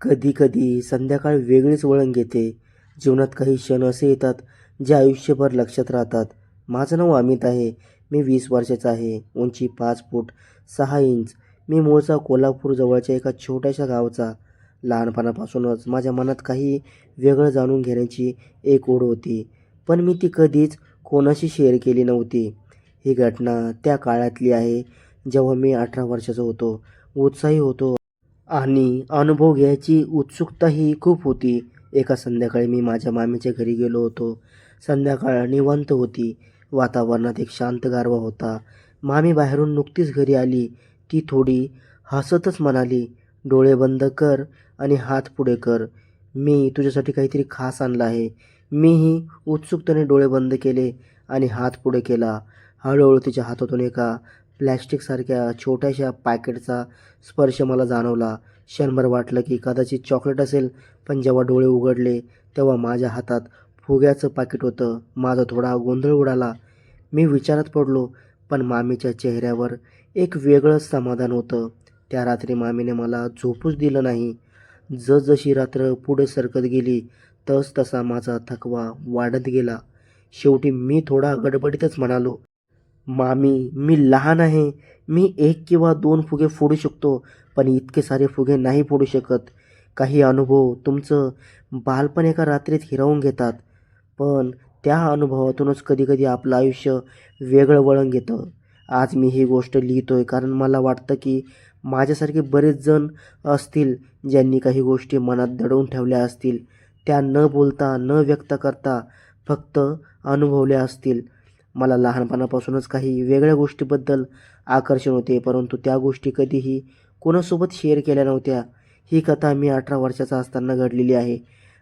कधीकधी संध्याकाळ वेगळीच वळण घेते. जीवनात काही क्षण असे येतात जे आयुष्यभर लक्षात राहतात. माझं नाव अमित आहे. मी वीस वर्षाचा आहे. उंची पाच फूट सहा इंच. मी मूळचा कोल्हापूर जवळच्या एका छोट्याशा गावचा. लहानपणापासूनच माझ्या मनात काही वेगळं जाणून घेण्याची एक ओढ होती. पण मी ती कधीच कोणाशी शेअर केली नव्हती. ही घटना त्या काळातली आहे. जेव्हा मी अठरा वर्षाचा होतो. उत्साही होतो. आणि अनुभव घ्यायची उत्सुकताही खूप होती. एका संध्याकाळी मी माझ्या मामीच्या घरी गेलो होतो. संध्याकाळ निवांत होती. वातावरणात एक शांत गारवा होता. मामी बाहेरून नुकतीच घरी आली. ती थोडी हसतच म्हणाली डोळे बंद कर आणि हात पुढे कर. मी तुझ्यासाठी काहीतरी खास आणलं आहे. मीही उत्सुकतेने डोळे बंद केले आणि हात पुढे केला. हळूहळू तिच्या हातातून एका प्लॅस्टिकसारख्या छोट्याशा पॅकेटचा स्पर्श मला जाणवला. क्षणभर वाटलं की कदाचित चॉकलेट असेल पण जेव्हा डोळे उघडले तेव्हा माझ्या हातात फुग्याचं पाकिट होतं. माझा थोडा गोंधळ उडाला. मी विचारात पडलो पण मामीच्या चेहऱ्यावर एक वेगळंच समाधान होतं. त्या रात्री मामीने मला झोपूच दिलं नाही. जसजशी रात्र पुढे सरकत गेली तस तसा माझा थकवा वाढत गेला. शेवटी मी थोडा गडबडीतच म्हणालो मामी मी लहान आहे. मी एक किंवा दोन फुगे फोडू शकतो पण इतके सारे फुगे नाही फोडू शकत. काही अनुभव तुमचं बालपण एका रात्रीत हिरावून घेतात पण त्या अनुभवातूनच कधीकधी आपलं आयुष्य वेगळं वळण घेतं. आज मी ही गोष्ट लिहितो आहे कारण मला वाटतं की माझ्यासारखे बरेच जण असतील ज्यांनी काही गोष्टी मनात दडवून ठेवल्या असतील. त्या न बोलता न व्यक्त करता फक्त अनुभवल्या असतील. मला लहानपणापासूनच काही वेगळ्या गोष्टीबद्दल आकर्षण होते परंतु त्या गोष्टी कधीही कोणासोबत शेअर केल्या नव्हत्या. ही कथा मी अठरा वर्षाचा असताना घडलेली आहे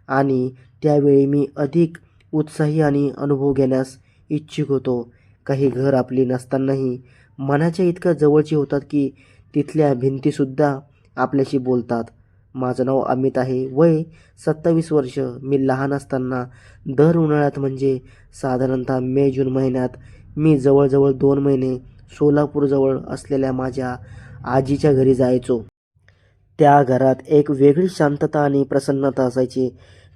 आणि त्यावेळी मी अधिक उत्साही आणि अनुभव घेण्यास इच्छुक होतो. काही घर आपली नसतानाही मनाच्या इतक्या जवळची होतात की तिथल्या भिंतीसुद्धा आपल्याशी बोलतात. माझं नाव अमित आहे. वय सत्तावीस वर्ष. मी लहान असताना दर उन्हाळ्यात म्हणजे साधारणतः मे जून महिन्यात मी जवळजवळ दोन महिने सोलापूरजवळ असलेल्या माझ्या आजीच्या घरी जायचो. त्या घरात एक वेगळी शांतता आणि प्रसन्नता असायची.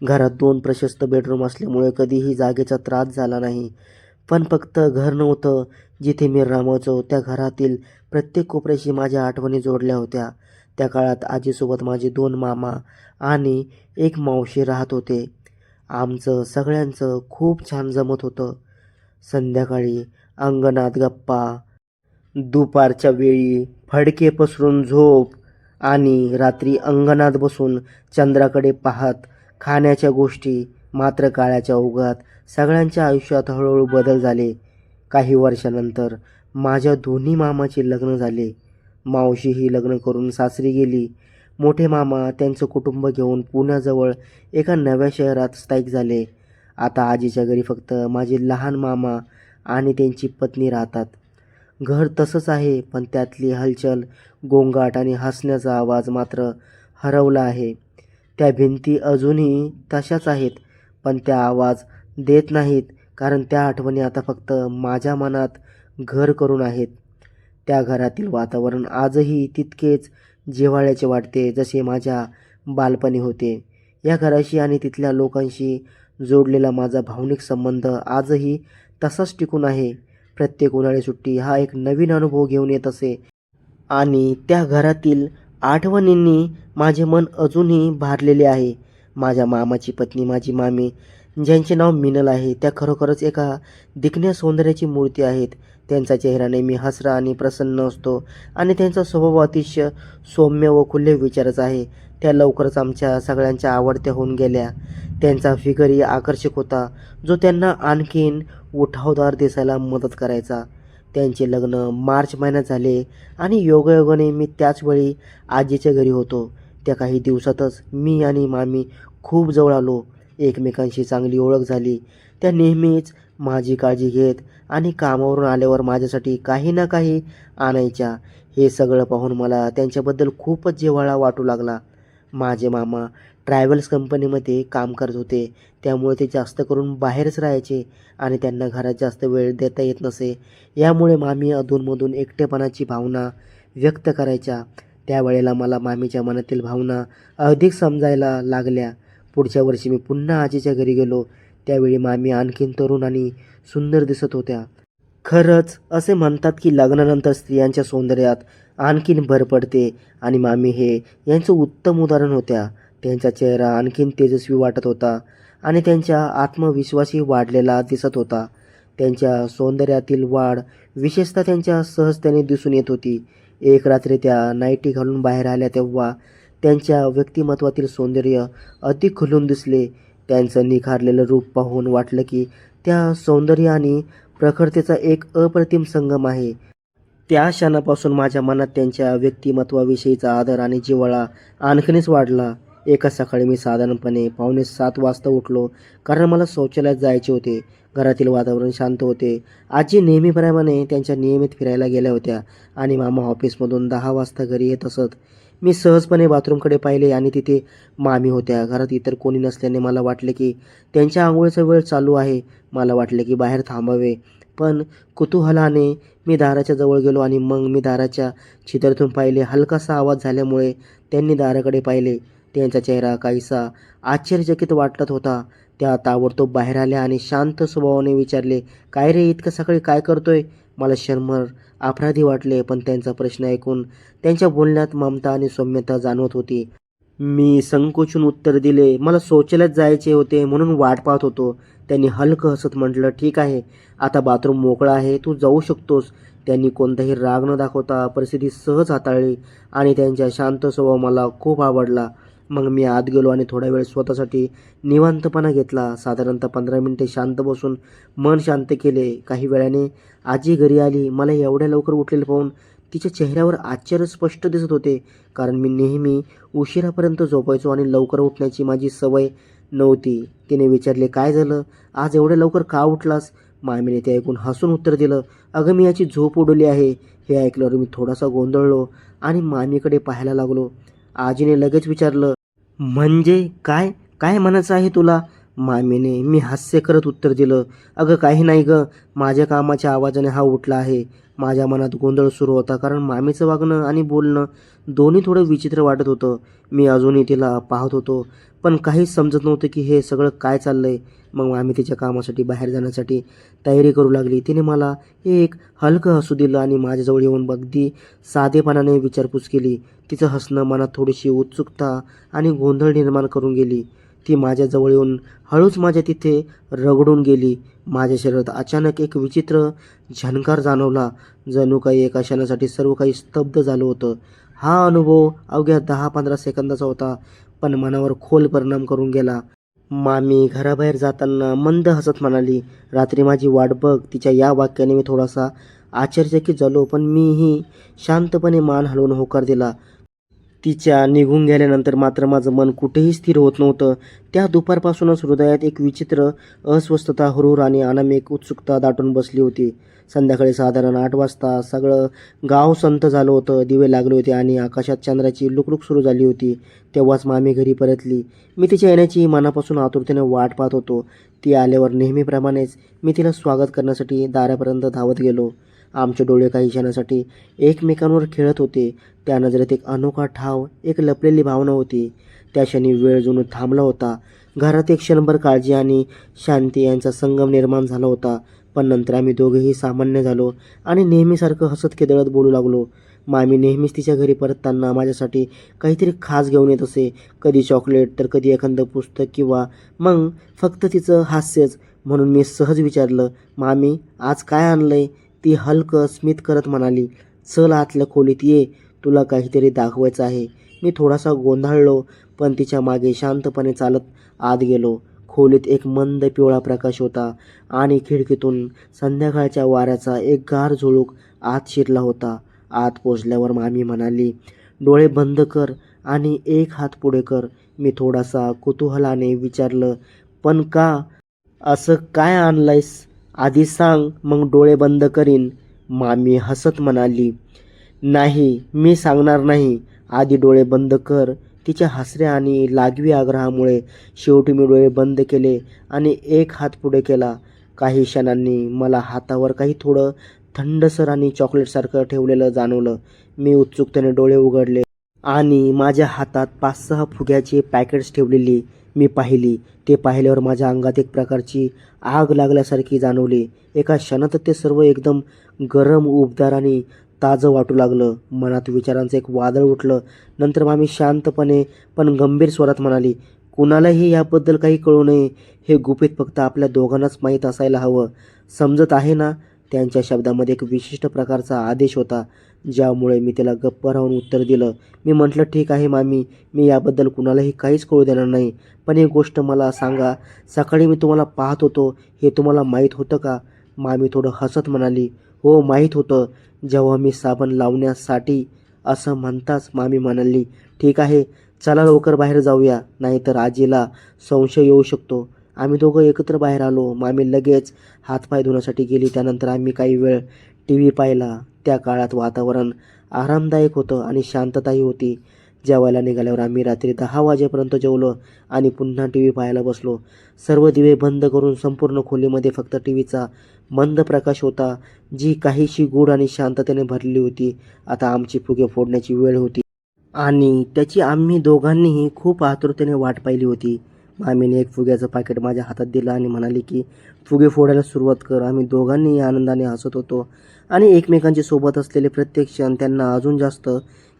घरात दोन प्रशस्त बेडरूम असल्यामुळे कधीही जागेचा त्रास झाला नाही. पण फक्त घर नव्हतं जिथे मी रमायचो. त्या घरातील प्रत्येक कोपऱ्याशी माझ्या आठवणी जोडल्या होत्या. त्या काळात आजीसोबत माझे दोन मामा आणि एक मावशी राहत होते. आमचं सगळ्यांचं खूप छान जमत होतं. संध्याकाळी अंगणात गप्पा दुपारच्या वेळी फडके पसरून झोप आणि रात्री अंगणात बसून चंद्राकडे पाहत खाण्याच्या गोष्टी मात्र काळाच्या ओघात सगळ्यांच्या आयुष्यात हळूहळू बदल झाले. काही वर्षानंतर माझ्या दोन्ही मामाचे लग्न झाले. मावशीही लग्न करून सासरी गेली. मोठे मामा त्यांचं कुटुंब घेऊन पुण्याजवळ एका नव्या शहरात स्थायिक झाले. आता आजीच्या घरी फक्त माझे लहान मामा आणि त्यांची पत्नी राहतात. घर तसंच आहे पण त्यातली हलचल गोंगाट आणि हसण्याचा आवाज मात्र हरवला आहे. त्या भिंती अजूनही तशाच आहेत पण त्या आवाज देत नाहीत कारण त्या आठवणी आता फक्त माझ्या मनात घर करून आहेत. त्या घरातील वातावरण आजही तितकेच जिव्हाळ्याचे वाटते जसे माझ्या बालपणी होते. या घराशी आणि तिथल्या लोकांशी जोडलेला माझा भावनिक संबंध आजही तसाच टिकून आहे. प्रत्येक उन्हाळी सुट्टी हा एक नवीन अनुभव घेऊन येत असे. आणि त्या घरातील आठवणींनी माझे मन अजूनही भारलेले आहे. माझ्या मामाची पत्नी माझी मामी ज्यांचे नाव मिनल आहे त्या खरोखरच एका दिखण्या सौंदर्याची मूर्ती आहेत. त्यांचा चेहरा नेहमी हसरा आणि प्रसन्न असतो आणि त्यांचा स्वभाव अतिशय सौम्य व खुले विचारच आहे. त्या लवकरच आमच्या सगळ्यांच्या आवडत्या होऊन गेल्या. त्यांचा फिगरही आकर्षक होता जो त्यांना आणखीन उठावदार दिसायला मदत करायचा. त्यांचे लग्न मार्च महिन्यात झाले आणि योगायोगाने मी त्याचवेळी आजीच्या घरी होतो. त्या काही दिवसातच मी आणि मामी खूप जवळ आलो. एकमेकांशी चांगली ओळख झाली. त्या नेहमीच माझी काळजी घेत आणि कामावरून आल्यावर माझ्यासाठी काही ना काही आणायच्या. हे सगळं पाहून मला त्यांच्याबद्दल खूपच जिव्हाळा वाटू लागला. माझे मामा ट्रॅव्हल्स कंपनीमध्ये काम करत होते. त्यामुळे ते जास्त करून बाहेरच राहायचे आणि त्यांना घरात जास्त वेळ देता येत नसे. यामुळे मामी अधूनमधून एकटेपणाची भावना व्यक्त करायच्या. त्यावेळेला मला मामीच्या मनातील भावना अधिक समजायला लागल्या. पुढच्या वर्षी मी पुन्हा आजीच्या घरी गेलो. त्यावेळी मामी आणखीन तरुण आणि सुंदर दिसत होत्या. खरंच असे म्हणतात की लग्नानंतर स्त्रियांच्या सौंदर्यात आणखीन भर पडते आणि मामी हे यांचं उत्तम उदाहरण होत्या. त्यांचा चेहरा आणखीन तेजस्वी वाटत होता आणि त्यांच्या आत्मविश्वासही वाढलेला दिसत होता. त्यांच्या सौंदर्यातील वाढ विशेषतः त्यांच्या सहजतेने दिसून येत होती. एक रात्री त्या नाईटी घालून बाहेर आल्या तेव्हा त्यांच्या व्यक्तिमत्वातील सौंदर्य अधिक खुलून दिसले. त्यांचं निखारलेलं रूप पाहून वाटलं की त्या सौंदर्य आणि प्रखरतेचा एक अप्रतिम संगम आहे. त्या क्षणापासून माझ्या मनात त्यांच्या व्यक्तिमत्वाविषयीचा आदर आणि जिव्हाळा आणखीनच वाढला. एका सकाळी मी साधारणपणे पावणे सात वाजता उठलो कारण मला शौचालयात जायचे होते. घरातील वातावरण शांत होते. आजी नेहमीप्रमाणे त्यांच्या नियमित फिरायला गेल्या होत्या आणि मामा ऑफिसमधून दहा वाजता घरी येत असत. मी सहजपणे बाथरूमकडे पाहिले आणि तिथे मामी होत्या. घरात इतर कोणी नसल्याने मला वाटले की त्यांच्या आंघोळीचा वेळ चालू आहे. मला वाटले की बाहेर थांबावे. पण कुतूहलाने मी दाराच्या जवळ गेलो आणि मग मी दाराच्या छिद्रातून पाहिले. हलकासा आवाज झाल्यामुळे त्यांनी दाराकडे पाहिले. त्यांचा चेहरा काहीसा आश्चर्यचकित वाटत होता. त्या ताबडतोब बाहेर आल्या आणि शांत स्वभावाने विचारले काय रे इतकं सकाळी काय करतोय? मला शर्मर अपराधी वाटले पण त्यांचा प्रश्न ऐकून त्यांच्या बोलण्यात ममता आणि सौम्यता जाणवत होती. मी संकोचून उत्तर दिले. मला शौचालयात जायचे होते म्हणून वाट पाहत होतो. त्यांनी हलकं हसत म्हटलं ठीक आहे. आता बाथरूम मोकळा आहे. तू जाऊ शकतोस. त्यांनी कोणताही राग न दाखवता परिस्थिती सहज हाताळली आणि त्यांचा शांत स्वभाव मला खूप आवडला. मग मी आत गेलो आणि थोडा वेळ स्वतःसाठी निवांतपणा घेतला. साधारणतः पंधरा मिनिटे शांत बसून मन शांत केले. काही वेळाने आजी घरी आली. मला एवढ्या लवकर उठलेलं पाहून तिच्या चेहऱ्यावर आश्चर्य स्पष्ट दिसत होते. कारण मी नेहमी उशिरापर्यंत झोपायचो आणि लवकर उठण्याची माझी सवय नव्हती. तिने विचारले काय झालं? आज एवढ्या लवकर का उठलास? मामीने ते ऐकून हसून उत्तर दिलं अगं मी याची झोप उडवली आहे. हे ऐकल्यावर मी थोडासा गोंधळलो आणि मामीकडे पाहायला लागलो. आजीने लगेच विचारलं म्हणजे काय? काय म्हणायचं आहे तुला? मामीने मी हास्य करत उत्तर दिलं. अगं काही नाही गं. माझ्या कामाच्या आवाजाने हा उठला आहे. माझ्या मनात गोंधळ सुरू होता कारण मामीचं वागणं आणि बोलणं दोन्ही थोडं विचित्र वाटत होतं. मी अजूनही तिला पाहत होतो. पण काहीच समजत नव्हतं की हे सगळं काय चाललं आहे मग आम्ही तिच्या कामासाठी बाहेर जाण्यासाठी तयारी करू लागली. तिने मला एक हलकं हसू दिलं आणि माझ्याजवळ येऊन अगदी साधेपणाने विचारपूस केली. तिचं हसणं मनात थोडीशी उत्सुकता आणि गोंधळ निर्माण करून गेली. ती माझ्याजवळ येऊन हळूच माझ्या तिथे रगडून गेली. माझ्या शरीरात अचानक एक विचित्र झणकार जाणवला जणू काही एका क्षणासाठी सर्व काही स्तब्ध झालं होतं. हा अनुभव अवघ्या दहा पंधरा सेकंदाचा होता पण मनावर खोल परिणाम करून गेला. मामी घराबाहेर जाताना मंद हसत म्हणाली रात्री माझी वाट बघ तिच्या या वाक्याने मी थोडासा आश्चर्यचकित झालो पण मीही शांतपणे मान हलवून होकार दिला. तिच्या निघून गेल्यानंतर मात्र माझं मन कुठेही स्थिर होत नव्हतं. त्या दुपारपासूनच हृदयात एक विचित्र अस्वस्थता हुरूर आणि अनामिक उत्सुकता दाटून बसली होती. संध्याकाळी साधारण आठ वाजता सगळं गाव संत झालं होतं. दिवे लागले होते आणि आकाशात चंद्राची लुकलुक सुरू झाली होती. तेव्हाच मामी घरी परतली. मी तिच्या येण्याची मनापासून आतुरतेने वाट पाहत होतो. ती आल्यावर नेहमीप्रमाणेच मी तिला स्वागत करण्यासाठी दारापर्यंत धावत गेलो. आमचे डोळे काही क्षणासाठी एकमेकांवर खेळत होते. त्या नजरेत एक अनोखा ठाव एक लपलेली भावना होती. त्या क्षणी वेळ जणू थांबला होता. घरात एक क्षणभर काळजी आणि शांती यांचा संगम निर्माण झाला होता. पण नंतर आम्ही दोघेही सामान्य झालो आणि नेहमीसारखं हसत खेदळत बोलू लागलो. मामी नेहमीच तिच्या घरी परतताना माझ्यासाठी काहीतरी खास घेऊन येत असे. कधी चॉकलेट तर कधी एखादं पुस्तक किंवा मग फक्त तिचं हास्यच म्हणून मी सहज विचारलं मामी आज काय आणलंय? ती हलकं स्मित करत म्हणाली चल आतल्या खोलीत ये तुला काहीतरी दाखवायचं आहे. मी थोडासा गोंधळलो पण तिच्यामागे शांतपणे चालत आत गेलो. खोलीत एक मंद पिवळा प्रकाश होता आणि खिडकीतून संध्याकाळच्या वाऱ्याचा एक गार झुळूक आत शिरला होता. आत पोचल्यावर मामी म्हणाली डोळे बंद कर आणि एक हात पुढे कर. मी थोडासा कुतूहलाने विचारलं पण का? असं काय आणलंयस? आधी सांग मग डोळे बंद करीन. मामी हसत म्हणाली नाही मी सांगणार नाही. आधी डोळे बंद कर. तिच्या हसऱ्या आणि लागवी आग्रहामुळे शेवटी मी डोळे बंद केले आणि एक हात पुढे केला. काही क्षणांनी मला हातावर काही थोडं थंडसर आणि चॉकलेटसारखं ठेवलेलं जाणवलं. मी उत्सुकतेने डोळे उघडले आणि माझ्या हातात पाच सहा फुग्याचे पॅकेट्स ठेवलेली मी पाहिली. ते पाहिल्यावर माझ्या अंगात एक प्रकारची आग लागल्यासारखी जाणवली. एका क्षणात ते सर्व एकदम गरम उबदार आणि ताजं वाटू लागलं. मनात विचारांचं एक वादळ उठलं. नंतर मामी शांतपणे पण गंभीर स्वरात म्हणाली कुणालाही याबद्दल काही कळू नये. हे गुपित फक्त आपल्या दोघांनाच माहीत असायला हवं. समजत आहे ना? त्यांच्या शब्दामध्ये एक विशिष्ट प्रकारचा आदेश होता ज्यामुळे मी त्याला गप्प राहून उत्तर दिलं. मी म्हटलं ठीक आहे मामी मी याबद्दल कुणालाही काहीच कळू देणार नाही. पण एक गोष्ट मला सांगा. सकाळी मी तुम्हाला पाहत होतो. हे तुम्हाला माहीत होतं का? मामी थोडं हसत म्हणाली हो माहीत होतं. जेव्हा मी साबण लावण्यासाठी असं म्हणताच मामी म्हणाली ठीक आहे चला लवकर बाहेर जाऊया नाहीतर आजीला संशय येऊ शकतो. आम्ही दोघं एकत्र बाहेर आलो. मामी लगेच हातपाय धुण्यासाठी गेली. त्यानंतर आम्ही काही वेळ टी व्ही पाहिला. त्या काळात वातावरण आरामदायक होतं आणि शांतताही होती. जेवायला निघाल्यावर आम्ही रात्री दहा वाजेपर्यंत जेवलो आणि पुन्हा टी व्ही पाहायला बसलो. सर्व दिवे बंद करून संपूर्ण खोलीमध्ये फक्त टी व्हीचा मंद प्रकाश होता जी काहीशी गूढ आणि शांततेने भरलेली होती. आता आमची फुगे फोडण्याची वेळ होती. आणि त्याची आम्ही दोघांनीही खूप आतुरतेने वाट पाहिली होती. मामीने एक फुग्याचं पाकिट माझ्या हातात दिलं आणि म्हणाली की फुगे फोडायला सुरुवात कर. आम्ही दोघांनीही आनंदाने हसत होतो. आणि एकमेकांच्या सोबत असलेले प्रत्येक क्षण त्यांना अजून जास्त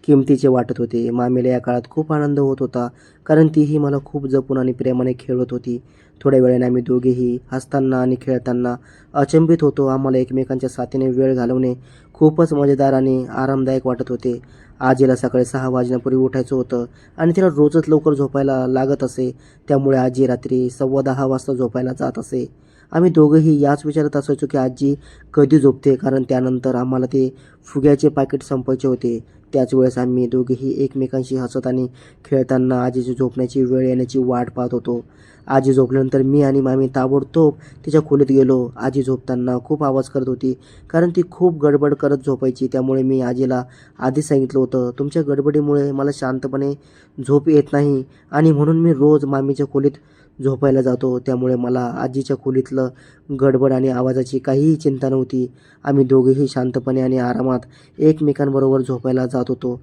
किमतीचे वाटत होते. मामीला या काळात खूप आनंद होत होता कारण तीही मला खूप जपून आणि प्रेमाने खेळत होती. थोड्या वेळाने आम्ही दोघेही हसताना आणि खेळताना अचंबित होतो. आम्हाला एकमेकांच्या साथीने वेळ घालवणे खूपच मजेदार आणि आरामदायक वाटत होते. आजीला सकाळी सहा वाजण्यापूर्वी उठायचं होतं आणि तिला रोजच लवकर झोपायला लागत असे. त्यामुळे आजी रात्री सव्वा दहा वाजता झोपायला जात असे. आम्ही दोघंही याच विचारात असायचो की आजी कधी झोपते? कारण त्यानंतर आम्हाला ते फुग्याचे पाकिट संपायचे होते. त्याच वेळेस आम्ही दोघेही एकमेकांशी हसत आणि खेळताना आजीची झोपण्याची वेळ येण्याची वाट पाहत होतो. आजी झोपल्यानंतर मी आणि मामी ताबडतोब तिच्या खोलीत गेलो. आजी झोपताना खूप आवाज करत होती कारण ती खूप गडबड करत झोपायची. त्यामुळे मी आजीला आधीच सांगितलं होतं तुमच्या गडबडीमुळे मला शांतपणे झोप येत नाही आणि म्हणून मी रोज मामीच्या खोलीत झोपायला जातो. त्यामुळे मला आजीच्या खोलीतलं गडबड आणि आवाजाची काहीही चिंता नव्हती. आम्ही दोघेही शांतपणे आणि आरामात एकमेकांबरोबर झोपायला जात होतो.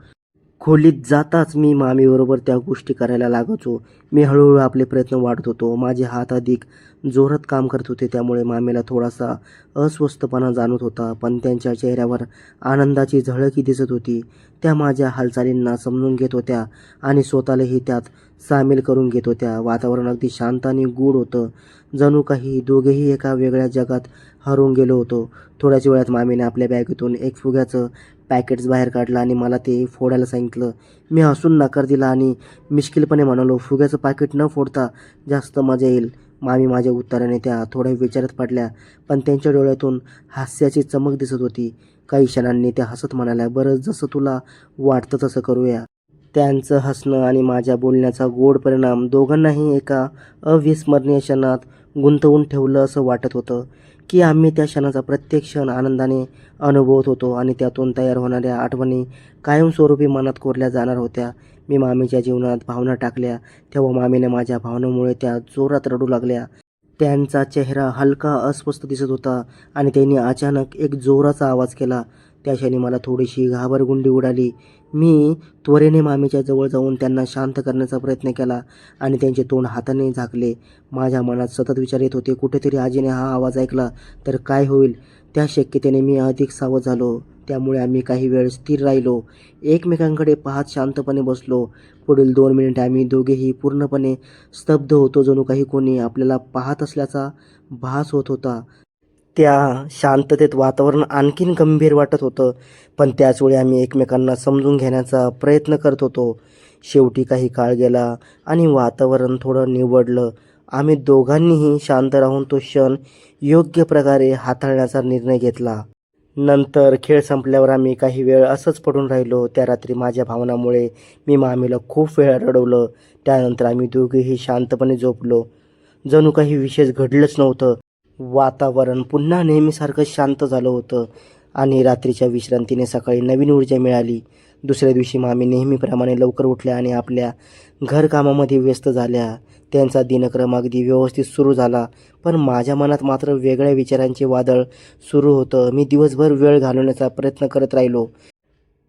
खोलीत जाताच मी मामीबरोबर त्या गोष्टी करायला लागायचो मी हळूहळू आपले प्रयत्न वाढत होतो. माझे हात अधिक जोरात काम करत होते त्यामुळे मामीला थोडासा अस्वस्थपणा जाणवत होता. पण त्यांच्या चेहऱ्यावर आनंदाची झळकी दिसत होती. त्या माझ्या हालचालींना समजून घेत होत्या आणि स्वतःलाही त्यात सामील करून घेत होत्या. वातावरण अगदी शांत आणि गूढ होतं. जणू काही दोघेही एका वेगळ्या जगात हरवून गेलो होतो. थोड्याच वेळात मामीने आपल्या बॅगेतून एक फुग्याचं पॅकेट्स बाहेर काढलं आणि मला ते फोडायला सांगितलं. मी हसून नकार दिला आणि मिश्किलपणे म्हणालो फुग्याचं पाकिट न फोडता जास्त मजा येईल. मामी माझ्या उत्तराने त्या थोड्या विचारात पडल्या पण त्यांच्या डोळ्यातून हास्याची चमक दिसत होती. काही क्षणांनी त्या हसत म्हणाल्या बरं जसं तुला वाटतं तसं करूया. त्यांचं हसणं आणि माझ्या बोलण्याचा गोड परिणाम दोघांनाही एका अविस्मरणीय क्षणात गुंतवून ठेवलं असं वाटत होतं. की आम्ही त्या क्षणाचा प्रत्येक क्षण आनंदाने अनुभवत होतो आणि त्यातून तयार होणाऱ्या आठवणी कायमस्वरूपी मनात कोरल्या जाणार होत्या. मी मामीच्या जीवनात भावना टाकल्या. तेव्हा मामीने माझ्या भावनेमुळे त्या जोरात रडू लागल्या. त्यांचा चेहरा हलका अस्वस्थ दिसत होता आणि त्यांनी अचानक एक जोराचा आवाज केला. त्या क्षणी मला थोडीशी घाबरगुंडी उडाली. मी त्वरेने मामीच्या जवळ जाऊन त्यांना शांत करण्याचा प्रयत्न केला आणि त्यांचे तोंड हाताने झाकले. माझ्या मनात सतत विचार येत होते कुठेतरी आजीने हा आवाज ऐकला तर काय होईल? त्या शक्यतेने मी अधिक सावध झालो. त्यामुळे आम्ही काही वेळ स्थिर राहिलो. एकमेकांकडे पाहत शांतपणे बसलो. पुढील दोन मिनिटे आम्ही दोघेही पूर्णपणे स्तब्ध होतो जणू काही कोणी आपल्याला पाहत असल्याचा भास होत होता. त्या शांततेत वातावरण आणखीन गंभीर वाटत होतं. पण त्याचवेळी आम्ही एकमेकांना समजून घेण्याचा प्रयत्न करत होतो. शेवटी काही काळ गेला आणि वातावरण थोडं निवडलं. आम्ही दोघांनीही शांत राहून तो क्षण योग्य प्रकारे हाताळण्याचा निर्णय घेतला. नंतर खेळ संपल्यावर आम्ही काही वेळ असंच पडून राहिलो. त्या रात्री माझ्या भावनामुळे मी मामीला खूप वेळा रडवलं. त्यानंतर आम्ही दोघेही शांतपणे झोपलो. जणू काही विशेष घडलंच नव्हतं. वातावरण पुन्हा नेहमीसारखं शांत झालं होतं आणि रात्रीच्या विश्रांतीने सकाळी नवीन ऊर्जा मिळाली. दुसऱ्या दिवशी मामी नेहमीप्रमाणे लवकर उठल्या आणि आपल्या घरकामामध्ये व्यस्त झाल्या. त्यांचा दिनक्रम अगदी व्यवस्थित सुरू झाला पण माझ्या मनात मात्र वेगळ्या विचारांचे वादळ सुरू होतं. मी दिवसभर वेळ घालवण्याचा प्रयत्न करत राहिलो.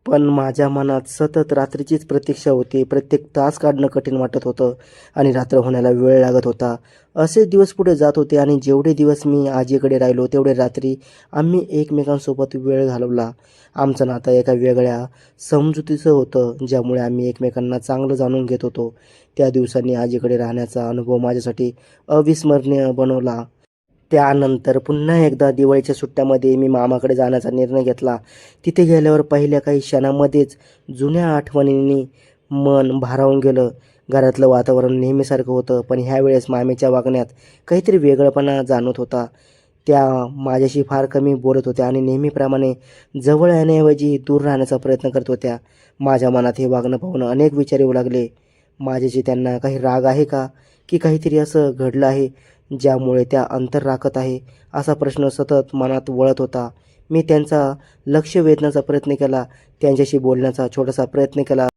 पण माझ्या मनात सतत रात्रीचीच प्रतीक्षा होती. प्रत्येक तास काढणं कठीण वाटत होतं आणि रात्र होण्याला वेळ लागत होता. असे दिवस पुढे जात होते आणि जेवढे दिवस मी आजीकडे राहिलो तेवढे रात्री आम्ही एकमेकांसोबत वेळ घालवला. आमचं नातं एका वेगळ्या समजुतीचं होतं ज्यामुळे आम्ही एकमेकांना चांगलं जाणून घेत होतो. त्या दिवसांनी आजीकडे राहण्याचा अनुभव माझ्यासाठी अविस्मरणीय बनवला. त्यानंतर पुन्हा एकदा दिवाळीच्या सुट्ट्यामध्ये मी मामाकडे जाण्याचा निर्णय घेतला. तिथे गेल्यावर पहिल्या काही क्षणामध्येच जुन्या आठवणींनी मन भारावून गेलं. घरातलं वातावरण नेहमीसारखं होतं पण ह्यावेळेस मामीच्या वागण्यात काहीतरी वेगळंपणा जाणवत होता. त्या माझ्याशी फार कमी बोलत होत्या आणि नेहमीप्रमाणे जवळ येण्याऐवजी दूर राहण्याचा प्रयत्न करत होत्या. माझ्या मनात हे वागणं पाहून अनेक विचार येऊ लागले. माझ्याशी त्यांना काही राग आहे का? की काहीतरी असं घडलं आहे? ज्यामुळे त्या अंतर राखत आहे असा प्रश्न सतत मनात वळत होता. मी त्यांचा लक्ष वेधण्याचा प्रयत्न केला त्यांच्याशी बोलण्याचा छोटासा प्रयत्न केला.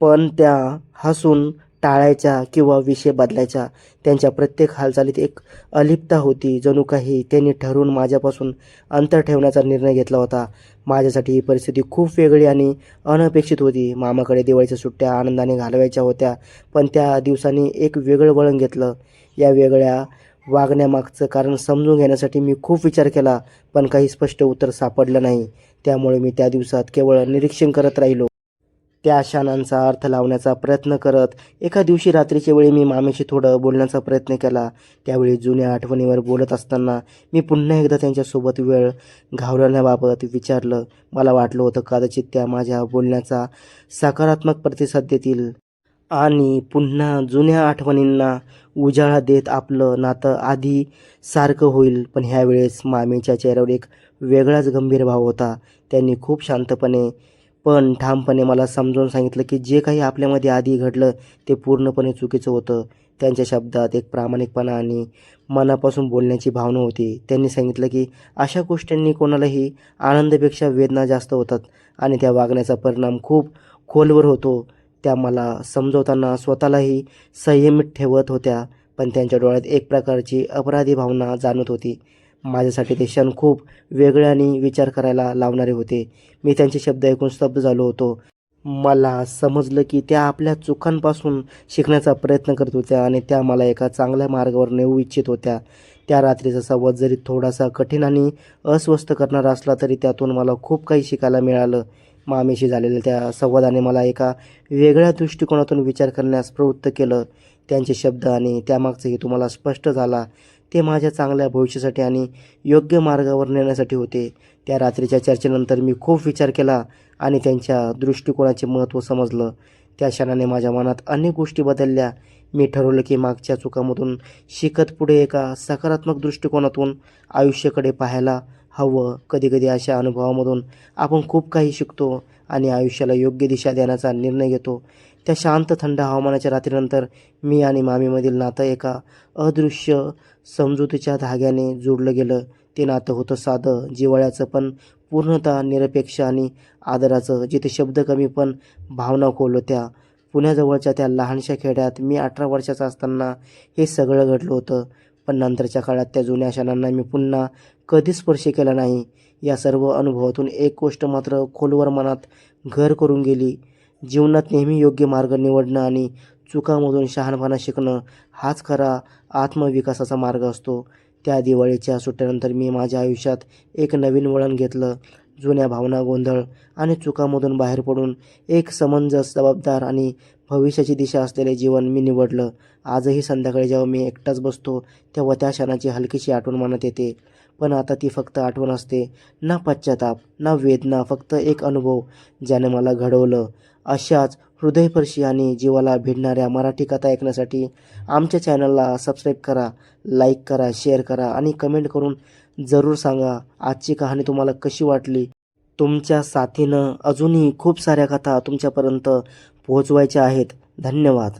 पण त्या हसून टाळायच्या किंवा विषय बदलायच्या त्यांच्या प्रत्येक हालचालीत एक अलिप्ता होती जणू काही त्यांनी ठरवून माझ्यापासून अंतर ठेवण्याचा निर्णय घेतला होता. माझ्यासाठी ही परिस्थिती खूप वेगळी आणि अनपेक्षित होती. मामाकडे दिवाळीच्या सुट्ट्या आनंदाने घालवायच्या होत्या पण त्या दिवसांनी एक वेगळं वळण घेतलं. या वेगळ्या वागण्यामागचं कारण समजून घेण्यासाठी मी खूप विचार केला पण काही स्पष्ट उत्तर सापडलं नाही. त्यामुळे मी त्या दिवसात केवळ निरीक्षण करत राहिलो. त्या क्षणांचा अर्थ लावण्याचा प्रयत्न करत एका दिवशी रात्रीच्या वेळी मी मामेशी थोडं बोलण्याचा प्रयत्न केला. त्यावेळी जुन्या आठवणीवर बोलत असताना मी पुन्हा एकदा त्यांच्यासोबत वेळ घालवण्याबाबत विचारलं. मला वाटलं होतं कदाचित त्या माझ्या बोलण्याचा सकारात्मक प्रतिसाद देतील. आणि पुन्हा जुन्या आठवणींना उजाळा देत आपलं नातं आधी सारखं होईल. पण ह्यावेळेस मामीच्या चेहऱ्यावर एक वेगळाच गंभीर भाव होता. त्यांनी खूप शांतपणे पण ठामपणे मला समजावून सांगितलं की जे काही आपल्यामध्ये आधी घडलं ते पूर्णपणे चुकीचं होतं. त्यांच्या शब्दात एक प्रामाणिकपणा आणि मनापासून बोलण्याची भावना होती. त्यांनी सांगितलं की अशा गोष्टींनी कोणालाही आनंदापेक्षा वेदना जास्त होतात आणि त्या वागण्याचा परिणाम खूप खोलवर होतो. त्या मला समजवताना स्वतःलाही संयमित ठेवत होत्या पण त्यांच्या डोळ्यात एक प्रकारची अपराधी भावना जाणवत होती. माझ्यासाठी ते क्षण खूप वेगळे आणि विचार करायला लावणारे होते. मी त्यांचे शब्द ऐकून स्तब्ध झालो होतो. मला समजलं की त्या आपल्या चुकांपासून शिकण्याचा प्रयत्न करत होत्या आणि त्या मला एका चांगल्या मार्गावर नेऊ इच्छित होत्या. त्या रात्रीचा संवाद जरी थोडासा कठीण आणि अस्वस्थ करणारा असला तरी त्यातून मला खूप काही शिकायला मिळालं. मामीशी झालेल्या त्या संवादाने मला एका वेगळ्या दृष्टिकोनातून विचार करण्यास प्रवृत्त केलं. त्यांचे शब्द आणि त्यामागचंही हेतू मला स्पष्ट झाला. ते माझ्या चांगल्या भविष्यासाठी आणि योग्य मार्गावर नेण्यासाठी होते. त्या रात्रीच्या चर्चेनंतर मी खूप विचार केला आणि त्यांच्या दृष्टिकोनाचे महत्त्व समजलं. त्या क्षणाने माझ्या मनात अनेक गोष्टी बदलल्या. मी ठरवलं की मागच्या चुकामधून शिकत पुढे एका सकारात्मक दृष्टिकोनातून आयुष्याकडे पाहायला हवं. कधीकधी अशा अनुभवामधून आपण खूप काही शिकतो आणि आयुष्याला योग्य दिशा देण्याचा निर्णय घेतो. त्या शांत थंड हवामानाच्या रात्रीनंतर मी आणि मामीमधील नातं एका अदृश्य समजुतीच्या धाग्याने जोडलं गेलं. ते नातं होतं साधं जिव्हाळ्याचं पण पूर्णतः निरपेक्ष आणि आदराचं. जिथे शब्द कमी पण भावना खोल होत्या पुण्याजवळच्या त्या लहानशा खेड्यात मी अठरा वर्षाचा असताना हे सगळं घडलं होतं. पण नंतरच्या काळात त्या जुन्या क्षणांना मी पुन्हा कधी स्पर्श केला नाही. या सर्व अनुभवातून एक गोष्ट मात्र खोलवर मनात घर करून गेली. जीवनात नेहमी योग्य मार्ग निवडणं आणि चुकामधून शहाणपणा शिकणं हाच खरा आत्मविकासाचा मार्ग असतो. त्या दिवाळीच्या सुट्ट्यानंतर मी माझ्या आयुष्यात एक नवीन वळण घेतलं. जुन्या भावना गोंधळ आणि चुकामधून बाहेर पडून एक समंजस जबाबदार आणि भविष्याची दिशा असलेले जीवन मी निवडलं. आजही संध्याकाळी जेव्हा मी एकटाच बसतो तेव्हा त्या क्षणाची हलकीशी आठवण मनात येते. पण आता ती फक्त आठवण असते. ना पश्चाताप ना वेदना फक्त एक अनुभव ज्याने मला घडवलं. अशाच हृदयपर्शी आणि जीवाला भिडणाऱ्या मराठी कथा ऐकण्यासाठी आमच्या चॅनलला सबस्क्राईब करा लाईक करा शेअर करा आणि कमेंट करून जरूर सांगा आजची कहाणी तुम्हाला कशी वाटली. तुमच्या साथीनं अजूनही खूप साऱ्या कथा तुमच्यापर्यंत पोहोचवायच्या आहेत. धन्यवाद.